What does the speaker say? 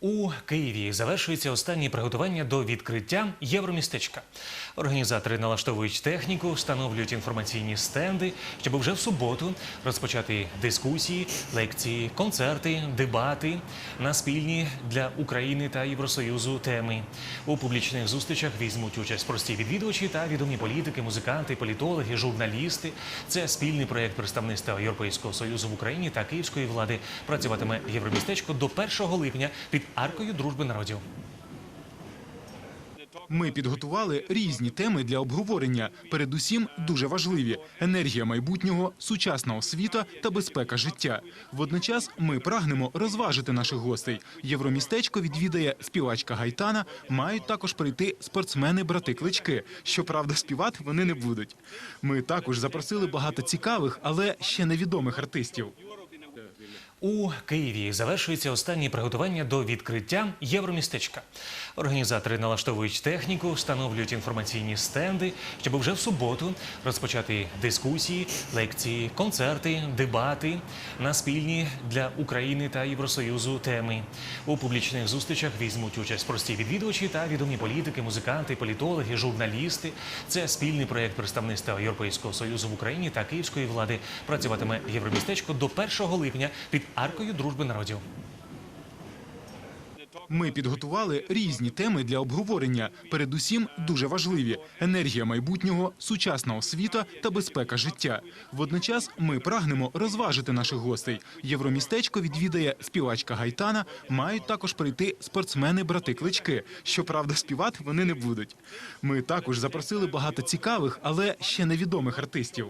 У Києві завершується останні приготування до відкриття Євромістечка. Організатори налаштовують техніку, встановлюють інформаційні стенди, щоб вже в суботу розпочати дискусії, лекції, концерти, дебати на спільні для України та Євросоюзу теми. У публічних зустрічах візьмуть участь прості відвідувачі та відомі політики, музиканти, політологи, журналісти. Це спільний проєкт представництва Європейського союзу в Україні та київської влади. Працюватиме Євромістечко до 1 липня під аркою дружби народів. Ми підготували різні теми для обговорення. Передусім дуже важливі: енергія майбутнього, сучасна освіта та безпека життя. Водночас ми прагнемо розважити наших гостей. Євромістечко відвідає співачка Гайтана. Мають також прийти спортсмени-брати Клички. Щоправда, співати вони не будуть. Ми також запросили багато цікавих, але ще невідомих артистів. У Києві завершується останні приготування до відкриття Євромістечка. Організатори налаштовують техніку, встановлюють інформаційні стенди, щоб вже в суботу розпочати дискусії, лекції, концерти, дебати на спільні для України та Євросоюзу теми. У публічних зустрічах візьмуть участь прості відвідувачі та відомі політики, музиканти, політологи, журналісти. Це спільний проєкт представництва Європейського союзу в Україні та київської влади. Працюватиме Євромістечко до 1 липня під аркою дружби народів. Ми підготували різні теми для обговорення. Передусім дуже важливі: енергія майбутнього, сучасна освіта та безпека життя. Водночас ми прагнемо розважити наших гостей. Євромістечко відвідає співачка Гайтана. Мають також прийти спортсмени-брати Клички. Щоправда, співати вони не будуть. Ми також запросили багато цікавих, але ще невідомих артистів.